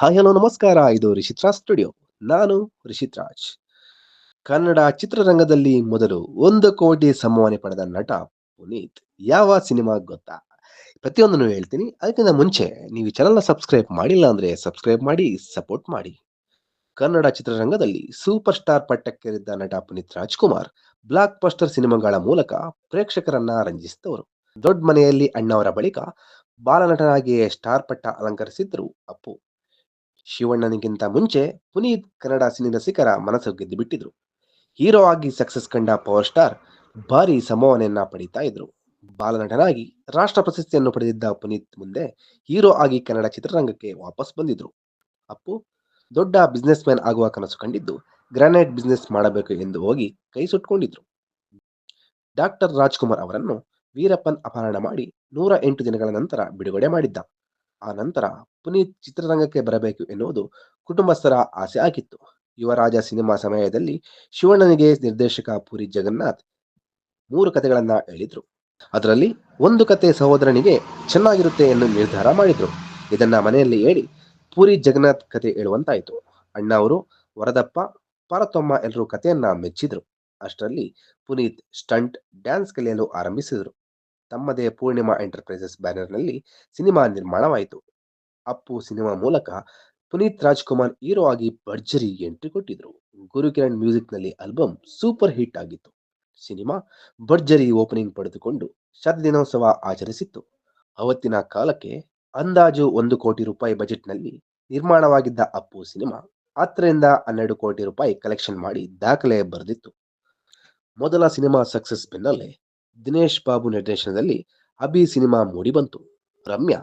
Hi, hello, ನಮಸ್ಕಾರ. ಇದು Rishith Raj studio. ನಾನು ರಿಷಿತ್ ರಾಜ್ ಕನ್ನಡ ಚಿತ್ರರಂಗದಲ್ಲಿ ಮೊದಲು ಒಂದು ಕೋಟಿ ಸಂಭಾವನೆ ಪಡೆದ ನಟ ಪುನೀತ್. ಯಾವ ಸಿನಿಮಾ ಗೊತ್ತಾ? ಪ್ರತಿಯೊಂದನ್ನು ಹೇಳ್ತೀನಿ. ಅದಕ್ಕಿಂತ ಮುಂಚೆ ನೀವು ಚಾನಲ್ನ ಸಬ್ಸ್ಕ್ರೈಬ್ ಮಾಡಿಲ್ಲ ಅಂದ್ರೆ ಸಬ್ಸ್ಕ್ರೈಬ್ ಮಾಡಿ ಸಪೋರ್ಟ್ ಮಾಡಿ. ಕನ್ನಡ ಚಿತ್ರರಂಗದಲ್ಲಿ ಸೂಪರ್ ಸ್ಟಾರ್ ಪಟ್ಟಕ್ಕೇರಿದ್ದ ನಟ ಪುನೀತ್ ರಾಜ್ಕುಮಾರ್ ಬ್ಲಾಕ್ ಪಸ್ಟರ್ ಸಿನಿಮಾಗಳ ಮೂಲಕ ಪ್ರೇಕ್ಷಕರನ್ನ ರಂಜಿಸಿದವರು. ದೊಡ್ಡ ಮನೆಯಲ್ಲಿ ಅಣ್ಣವರ ಬಳಿಕ ಬಾಲನಟನಾಗಿಯೇ ಸ್ಟಾರ್ ಪಟ್ಟ ಅಲಂಕರಿಸಿದ್ರು ಅಪ್ಪು. ಶಿವಣ್ಣನಿಗಿಂತ ಮುಂಚೆ ಪುನೀತ್ ಕನ್ನಡ ಸಿನಿ ರಸಿಕರ ಮನಸ್ಸು ಗೆದ್ದು ಬಿಟ್ಟಿದ್ರು. ಹೀರೋ ಆಗಿ ಸಕ್ಸಸ್ ಕಂಡ ಪವರ್ ಸ್ಟಾರ್ ಭಾರಿ ಸಂಭಾವನೆಯನ್ನ ಪಡೀತಾ ಇದ್ರು. ಬಾಲನಟನಾಗಿ ರಾಷ್ಟ್ರ ಪ್ರಶಸ್ತಿಯನ್ನು ಪಡೆದಿದ್ದ ಪುನೀತ್ ಮುಂದೆ ಹೀರೋ ಆಗಿ ಕನ್ನಡ ಚಿತ್ರರಂಗಕ್ಕೆ ವಾಪಸ್ ಬಂದಿದ್ರು. ಅಪ್ಪು, ದೊಡ್ಡ ಬಿಸ್ನೆಸ್ ಮ್ಯಾನ್ ಆಗುವ ಕನಸು ಕಂಡಿದ್ದು ಗ್ರಾನೈಟ್ ಬಿಸ್ನೆಸ್ ಮಾಡಬೇಕು ಎಂದು ಹೋಗಿ ಕೈ ಸುಟ್ಕೊಂಡಿದ್ರು. ಡಾಕ್ಟರ್ ರಾಜ್ಕುಮಾರ್ ಅವರನ್ನು ವೀರಪ್ಪನ್ ಅಪಹರಣ ಮಾಡಿ ನೂರ ಎಂಟು ದಿನಗಳ ನಂತರ ಬಿಡುಗಡೆ ಮಾಡಿದ್ದ. ಆ ನಂತರ ಪುನೀತ್ ಚಿತ್ರರಂಗಕ್ಕೆ ಬರಬೇಕು ಎನ್ನುವುದು ಕುಟುಂಬಸ್ಥರ ಆಸೆ ಆಗಿತ್ತು. ಯುವರಾಜ ಸಿನಿಮಾ ಸಮಯದಲ್ಲಿ ಶಿವಣ್ಣನಿಗೆ ನಿರ್ದೇಶಕ ಪುರಿ ಜಗನ್ನಾಥ್ ಮೂರು ಕಥೆಗಳನ್ನ ಹೇಳಿದ್ರು. ಅದರಲ್ಲಿ ಒಂದು ಕತೆ ಸಹೋದರನಿಗೆ ಚೆನ್ನಾಗಿರುತ್ತೆ ಎಂದು ನಿರ್ಧಾರ ಮಾಡಿದ್ರು. ಇದನ್ನ ಮನೆಯಲ್ಲಿ ಹೇಳಿ ಪೂರಿ ಜಗನ್ನಾಥ್ ಕತೆ ಹೇಳುವಂತಾಯಿತು. ಅಣ್ಣ ಅವರು, ವರದಪ್ಪ, ಪಾರತಮ್ಮ ಎಲ್ಲರೂ ಕಥೆಯನ್ನ ಮೆಚ್ಚಿದ್ರು. ಅಷ್ಟರಲ್ಲಿ ಪುನೀತ್ ಸ್ಟಂಟ್ ಡ್ಯಾನ್ಸ್ ಕಲಿಯಲು ಆರಂಭಿಸಿದರು. ತಮ್ಮದೇ ಪೂರ್ಣಿಮಾ ಎಂಟರ್ಪ್ರೈಸಸ್ ಬ್ಯಾನರ್ನಲ್ಲಿ ಸಿನಿಮಾ ನಿರ್ಮಾಣವಾಯಿತು. ಅಪ್ಪು ಸಿನಿಮಾ ಮೂಲಕ ಪುನೀತ್ ರಾಜ್ಕುಮಾರ್ ಹೀರೋ ಆಗಿ ಭರ್ಜರಿ ಎಂಟ್ರಿ ಕೊಟ್ಟಿದ್ರು. ಗುರುಕಿರಣ್ ಮ್ಯೂಸಿಕ್ನಲ್ಲಿ ಆಲ್ಬಮ್ ಸೂಪರ್ ಹಿಟ್ ಆಗಿತ್ತು. ಸಿನಿಮಾ ಭರ್ಜರಿ ಓಪನಿಂಗ್ ಪಡೆದುಕೊಂಡು ಶತದಿನೋತ್ಸವ ಆಚರಿಸಿತ್ತು. ಅವತ್ತಿನ ಕಾಲಕ್ಕೆ ಅಂದಾಜು ಒಂದು ಕೋಟಿ ರೂಪಾಯಿ ಬಜೆಟ್ನಲ್ಲಿ ನಿರ್ಮಾಣವಾಗಿದ್ದ ಅಪ್ಪು ಸಿನಿಮಾ ಹತ್ತರಿಂದ ಹನ್ನೆರಡು ಕೋಟಿ ರೂಪಾಯಿ ಕಲೆಕ್ಷನ್ ಮಾಡಿ ದಾಖಲೆ ಬರೆದಿತ್ತು. ಮೊದಲ ಸಿನಿಮಾ ಸಕ್ಸಸ್ ಬೆನ್ನಲ್ಲೇ ದಿನೇಶ್ ಬಾಬು ನಿರ್ದೇಶನದಲ್ಲಿ ಅಭಿ ಸಿನಿಮಾ ಮೂಡಿಬಂತು ರಮ್ಯಾ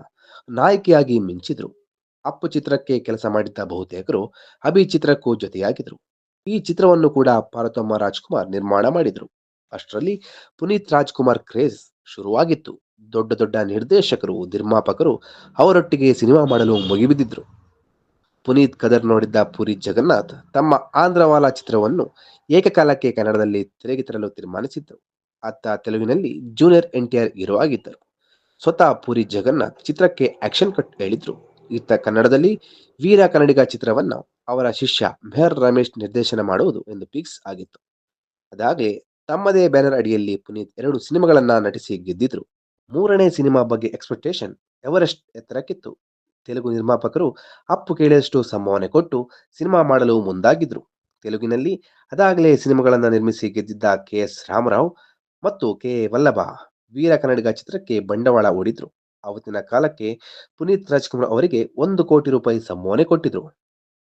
ನಾಯಕಿಯಾಗಿ ಮಿಂಚಿದ್ರು. ಅಪ್ಪು ಚಿತ್ರಕ್ಕೆ ಕೆಲಸ ಮಾಡಿದ್ದ ಬಹುತೇಕರು ಅಭಿ ಚಿತ್ರಕ್ಕೂ ಜೊತೆಯಾಗಿದ್ರು. ಈ ಚಿತ್ರವನ್ನು ಕೂಡ ಪಾರ್ವತಮ್ಮ ರಾಜ್ಕುಮಾರ್ ನಿರ್ಮಾಣ ಮಾಡಿದ್ರು. ಅಷ್ಟರಲ್ಲಿ ಪುನೀತ್ ರಾಜ್ಕುಮಾರ್ ಕ್ರೇಜ್ ಶುರುವಾಗಿತ್ತು. ದೊಡ್ಡ ದೊಡ್ಡ ನಿರ್ದೇಶಕರು, ನಿರ್ಮಾಪಕರು ಅವರೊಟ್ಟಿಗೆ ಸಿನಿಮಾ ಮಾಡಲು ಮುಗಿಬಿದ್ದಿದ್ರು. ಪುನೀತ್ ಕದರ್ ನೋಡಿದ್ದ ಪುರಿ ಜಗನ್ನಾಥ್ ತಮ್ಮ ಆಂಧ್ರವಾಲ ಚಿತ್ರವನ್ನು ಏಕಕಾಲಕ್ಕೆ ಕನ್ನಡದಲ್ಲಿ ತೆರೆಗೆ ತರಲು ತೀರ್ಮಾನಿಸಿದ್ದರು ಅತ್ತ ತೆಲುಗಿನಲ್ಲಿ junior N T R hero ಆಗಿದ್ದರು. ಸ್ವತಃ ಪುರಿ ಜಗನ್ನಾಥ್ ಚಿತ್ರಕ್ಕೆ ಆಕ್ಷನ್ ಕಟ್ ಹೇಳಿದ್ರು. ಇತ್ತ ಕನ್ನಡದಲ್ಲಿ ವೀರ ಕನ್ನಡಿಗ ಚಿತ್ರವನ್ನ ಅವರ ಶಿಷ್ಯ ಮೆಹರ್ ರಮೇಶ್ ನಿರ್ದೇಶನ ಮಾಡುವುದು ಎಂದು ಫಿಕ್ಸ್ ಆಗಿತ್ತು. ಅದಾಗಲೇ ತಮ್ಮದೇ ಬ್ಯಾನರ್ ಅಡಿಯಲ್ಲಿ ಪುನೀತ್ ಎರಡು ಸಿನಿಮಾಗಳನ್ನ ನಟಿಸಿ ಗೆದ್ದಿದ್ರು. ಮೂರನೇ ಸಿನಿಮಾ ಬಗ್ಗೆ ಎಕ್ಸ್ಪೆಕ್ಟೇಷನ್ ಎವರೆಸ್ಟ್ ಎತ್ತರಕ್ಕಿತ್ತು. ತೆಲುಗು ನಿರ್ಮಾಪಕರು ಅಪ್ಪು ಕೇಳಿದಷ್ಟು ಸಂಭಾವನೆ ಕೊಟ್ಟು ಸಿನಿಮಾ ಮಾಡಲು ಮುಂದಾಗಿದ್ರು. ತೆಲುಗಿನಲ್ಲಿ ಅದಾಗಲೇ ಸಿನಿಮಾಗಳನ್ನು ನಿರ್ಮಿಸಿ ಗೆದ್ದಿದ್ದ ಕೆ ಎಸ್ ರಾಮರಾವ್ ಮತ್ತು ಕೆ. ವಲ್ಲಭ, ವೀರ ಕನ್ನಡಿಗ ಚಿತ್ರಕ್ಕೆ ಬಂಡವಾಳ ಓಡಿದ್ರು ಅವತ್ತಿನ ಕಾಲಕ್ಕೆ ಪುನೀತ್ ರಾಜ್ಕುಮಾರ್ ಅವರಿಗೆ ಒಂದು ಕೋಟಿ ರೂಪಾಯಿ ಸಂಭಾವನೆ ಕೊಟ್ಟಿದ್ರು.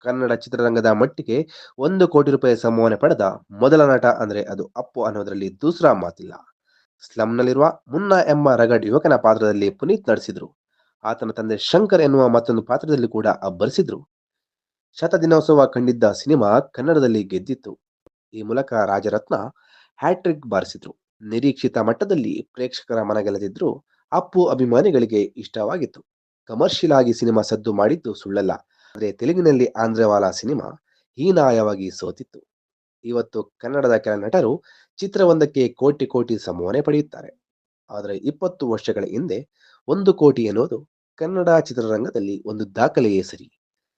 ಕನ್ನಡ ಚಿತ್ರರಂಗದ ಮಟ್ಟಿಗೆ ಒಂದು ಕೋಟಿ ರೂಪಾಯಿ ಸಂಭಾವನೆ ಪಡೆದ ಮೊದಲ ನಟ ಅಂದ್ರೆ ಅದು ಅಪ್ಪು ಅನ್ನೋದರಲ್ಲಿ ದೂಸರಾ ಮಾತಿಲ್ಲ. ಸ್ಲಂನಲ್ಲಿರುವ ಮುನ್ನ ಎಂಬ ರಗಡ್ ಯುವಕನ ಪಾತ್ರದಲ್ಲಿ ಪುನೀತ್ ನಡೆಸಿದ್ರು ಆತನ ತಂದೆ ಶಂಕರ್ ಎನ್ನುವ ಮತ್ತೊಂದು ಪಾತ್ರದಲ್ಲಿ ಕೂಡ ಅಬ್ಬರಿಸಿದ್ರು. ಶತದಿನೋತ್ಸವ ಕಂಡಿದ್ದ ಸಿನಿಮಾ ಕನ್ನಡದಲ್ಲಿ ಗೆದ್ದಿತ್ತು. ಈ ಮೂಲಕ ರಾಜರತ್ನ ಹ್ಯಾಟ್ರಿಕ್ ಬಾರಿಸಿದ್ರು. ನಿರೀಕ್ಷಿತ ಮಟ್ಟದಲ್ಲಿ ಪ್ರೇಕ್ಷಕರ ಮನಗೆಲೆದಿದ್ರು ಅಪ್ಪು ಅಭಿಮಾನಿಗಳಿಗೆ ಇಷ್ಟವಾಗಿತ್ತು. ಕಮರ್ಷಿಯಲ್ ಆಗಿ ಸಿನಿಮಾ ಸದ್ದು ಮಾಡಿದ್ದು ಸುಳ್ಳಲ್ಲ. ಆದರೆ ತೆಲುಗಿನಲ್ಲಿ ಆಂಧ್ರವಾಲ ಸಿನಿಮಾ ಹೀನಾಯವಾಗಿ ಸೋತಿತ್ತು. ಇವತ್ತು ಕನ್ನಡದ ಕೆಲ ನಟರು ಚಿತ್ರವೊಂದಕ್ಕೆ ಕೋಟಿ ಕೋಟಿ ಸಂಭಾವನೆ ಪಡೆಯುತ್ತಾರೆ. ಆದರೆ ಇಪ್ಪತ್ತು ವರ್ಷಗಳ ಹಿಂದೆ ಒಂದು ಕೋಟಿ ಎನ್ನುವುದು ಕನ್ನಡ ಚಿತ್ರರಂಗದಲ್ಲಿ ಒಂದು ದಾಖಲೆಯೇ ಸರಿ.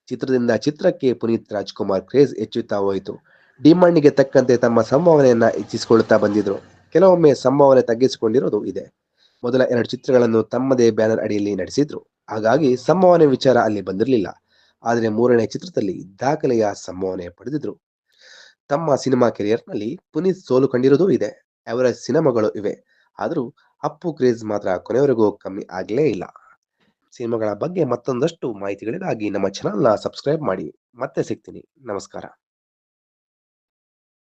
ಚಿತ್ರದಿಂದ ಚಿತ್ರಕ್ಕೆ ಪುನೀತ್ ರಾಜ್ಕುಮಾರ್ ಕ್ರೇಜ್ ಹೆಚ್ಚುತ್ತಾ ಹೋಯಿತು. ಡಿಮಾಂಡ್ಗೆ ತಕ್ಕಂತೆ ತಮ್ಮ ಸಂಭಾವನೆಯನ್ನ ಹೆಚ್ಚಿಸಿಕೊಳ್ಳುತ್ತಾ ಬಂದಿದ್ರು. ಕೆಲವೊಮ್ಮೆ ಸಂಭಾವನೆ ತಗ್ಗಿಸಿಕೊಂಡಿರೋದು ಇದೆ. ಮೊದಲ ಎರಡು ಚಿತ್ರಗಳನ್ನು ತಮ್ಮದೇ ಬ್ಯಾನರ್ ಅಡಿಯಲ್ಲಿ ನಡೆಸಿದ್ರು ಹಾಗಾಗಿ ಸಂಭಾವನೆ ವಿಚಾರ ಅಲ್ಲಿ ಬಂದಿರಲಿಲ್ಲ. ಆದರೆ ಮೂರನೇ ಚಿತ್ರದಲ್ಲಿ ದಾಖಲೆಯ ಸಂಭಾವನೆ ಪಡೆದಿದ್ರು. ತಮ್ಮ ಸಿನಿಮಾ ಕೆರಿಯರ್ನಲ್ಲಿ ಪುನೀತ್ ಸೋಲು ಕಂಡಿರೋದೂ ಇದೆ. ಅವರ ಸಿನಿಮಾಗಳು ಇವೆ. ಆದರೂ ಅಪ್ಪು ಕ್ರೇಜ್ ಮಾತ್ರ ಕೊನೆಯವರೆಗೂ ಕಮ್ಮಿ ಆಗಲೇ ಇಲ್ಲ. ಸಿನಿಮಾಗಳ ಬಗ್ಗೆ ಮತ್ತೊಂದಷ್ಟು ಮಾಹಿತಿಗಳಿಗಾಗಿ ನಮ್ಮ ಚಾನಲ್ನ ಸಬ್ಸ್ಕ್ರೈಬ್ ಮಾಡಿ. ಮತ್ತೆ ಸಿಗ್ತೀನಿ. ನಮಸ್ಕಾರ.